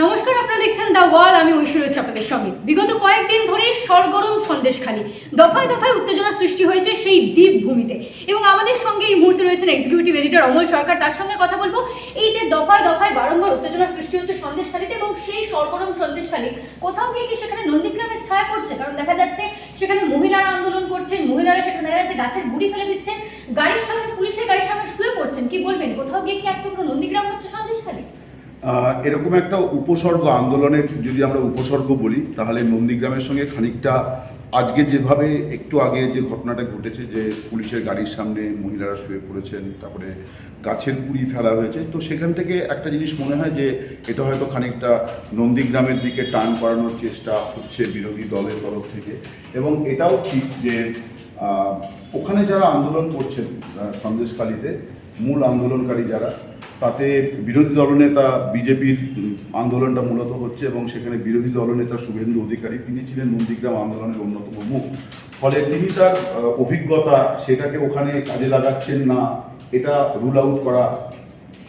নমস্কার, আপনারা দেখছেন দ্য ওয়াল আমি ঐশ্বর্য রয়েছে আপনাদের সঙ্গে। বিগত কয়েকদিন ধরে সরগরম সন্দেশখালী দফায় দফায় উত্তেজনা সৃষ্টি হয়েছে সেই দ্বীপ ভূমিতে। এবং আমাদের সঙ্গে এই মুহূর্তে রয়েছেন এক্সিকিউটিভ এডিটর অমল সরকার। তার সঙ্গে কথা বলব এই যে দফায় দফায় বারংবার উত্তেজনা সৃষ্টি হচ্ছে সন্দেশখালীতে এবং সেই সরগরম সন্দেশখালী কোথাও গিয়ে কি সেখানে নন্দীগ্রামের ছায়া পড়ছে? কারণ দেখা যাচ্ছে সেখানে মহিলারা আন্দোলন করছেন, মহিলারা সেখানে দেখা যাচ্ছে গাছের গুড়ি ফেলে দিচ্ছেন, গাড়ির সামনে পুলিশের গাড়ির সামনে শুয়ে পড়ছেন। কি বলবেন? কোথাও গিয়ে কি এক টুকরো নন্দীগ্রাম হচ্ছে সন্দেশখালী এরকম একটা উপসর্গ আন্দোলনের যদি আমরা উপসর্গ বলি তাহলে নন্দীগ্রামের সঙ্গে খানিকটা আজকে যেভাবে একটু আগে যে ঘটনাটা ঘটেছে যে পুলিশের গাড়ির সামনে মহিলারা শুয়ে পড়েছেন তারপরে গাছের কুড়ি ফেলা হয়েছে তো সেখান থেকে একটা জিনিস মনে হয় যে এটা হয়তো খানিকটা নন্দীগ্রামের দিকে টান করানোর চেষ্টা হচ্ছে বিরোধী দলের তরফ থেকে। এবং এটাও ঠিক যে ওখানে যারা আন্দোলন করছেন আহ, সন্দেশখালীতে মূল আন্দোলনকারী যারা তাতে বিরোধী দলনেতা বিজেপির আন্দোলনটা মূলত হচ্ছে এবং সেখানে বিরোধী দলনেতা শুভেন্দু অধিকারী তিনি ছিলেন নন্দীগ্রাম আন্দোলনের অন্যতম মুখ। ফলে তিনি তার অভিজ্ঞতা সেটাকে ওখানে কাজে লাগাচ্ছেন না, এটা রুল আউট করা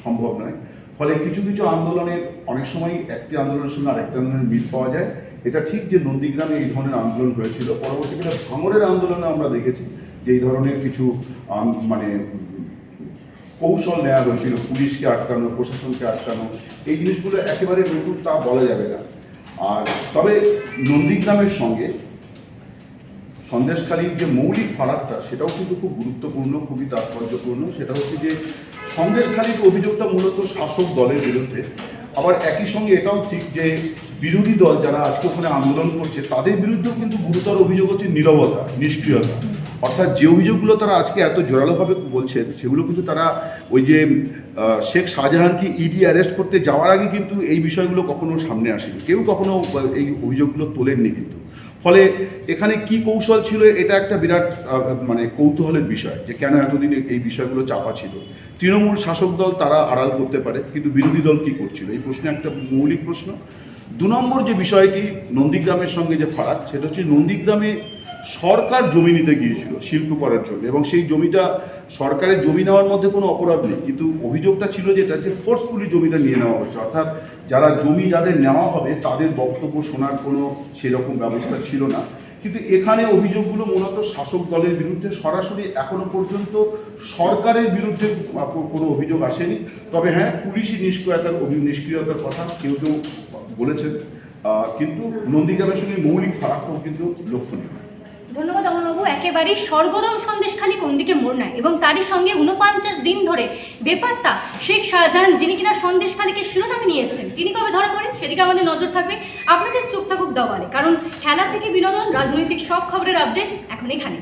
সম্ভব নয়। ফলে কিছু কিছু আন্দোলনের, অনেক সময় একটি আন্দোলনের সঙ্গে আরেকটি আন্দোলনের মিল পাওয়া যায়। এটা ঠিক যে নন্দীগ্রামে এই ধরনের আন্দোলন হয়েছিল, পরবর্তীকালে ভাঙরের আন্দোলনে আমরা দেখেছি যে এই ধরনের কিছু মানে কৌশল নেওয়া হয়েছিল, পুলিশকে আটকানো, প্রশাসনকে আটকানো, এই জিনিসগুলো একেবারে নতুন, তা বলা যাবে না। আর তবে নন্দীগ্রামের সঙ্গে সন্দেশখালীর যে মৌলিক ফারাকটা, সেটাও কিন্তু খুব গুরুত্বপূর্ণ, খুবই তাৎপর্যপূর্ণ। সেটা হচ্ছে যে, সন্দেশখালীর অভিযোগটা মূলত শাসক দলের বিরুদ্ধে। আবার একই সঙ্গে এটাও ঠিক যে, বিরোধী দল যারা আজকে ওখানে আন্দোলন করছে, তাদের বিরুদ্ধেও কিন্তু গুরুতর অভিযোগ হচ্ছে নীরবতা, নিষ্ক্রিয়তা। অর্থাৎ যে অভিযোগগুলো তারা আজকে এত জোরালোভাবে বলছেন, সেগুলো কিন্তু তারা ওই যে শেখ শাহজাহানকে ইডি অ্যারেস্ট করতে যাওয়ার আগে কিন্তু এই বিষয়গুলো কখনো সামনে আসেনি। কেউ কখনো এই অভিযোগগুলো তোলেননি কিন্তু। ফলে এখানে কি কৌশল ছিল, এটা একটা বিরাট মানে কৌতূহলের বিষয় যে কেন এতদিন এই বিষয়গুলো চাপা ছিল। তৃণমূল শাসক দল তারা আড়াল করতে পারে, কিন্তু বিরোধী দল কি করছিল? এই প্রশ্নে একটা মৌলিক প্রশ্ন। দু নম্বর যে বিষয়টি নন্দীগ্রামের সঙ্গে যে ফারাক, সেটা হচ্ছে নন্দীগ্রামে সরকার জমি নিতে গিয়েছিল শিল্প করার জন্য, এবং সেই জমিটা সরকারের জমি নেওয়ার মধ্যে কোনো অপরাধ নেই। কিন্তু অভিযোগটা ছিল যে এটা যে ফোর্সফুলি জমিটা নিয়ে নেওয়া হয়েছে, অর্থাৎ যারা জমি যাদের নেওয়া হবে, তাদের বক্তব্য শোনার কোনো সেরকম ব্যবস্থা ছিল না। কিন্তু এখানে অভিযোগগুলো মূলত শাসক দলের বিরুদ্ধে, সরাসরি এখনও পর্যন্ত সরকারের বিরুদ্ধে কোনো অভিযোগ আসেনি। তবে হ্যাঁ পুলিশি নিষ্ক্রিয়তার নিষ্ক্রিয়তার কথা কেউ কেউ বলেছেন। কিন্তু নন্দীগ্রামের সঙ্গে মৌলিক ফারাকটাও কিন্তু লক্ষণীয় ধন্যবাদ অমলবাবু। একেবারেই সরগরম সন্দেশখালি কোন দিকে মোড় নেয় এবং তারই সঙ্গে উনপঞ্চাশ দিন ধরে ব্যাপারটা শেখ শাহজাহান, যিনি কিনা সন্দেশখালীকে শিরোনামে নিয়ে এসছেন, তিনি কবে ধরা পড়েন সেদিকে আমাদের নজর থাকবে। আপনাদের চোখ থাকুক দেওয়ালে, কারণ খেলা থেকে বিনোদন, রাজনৈতিক সব খবরের আপডেট এখন এখানে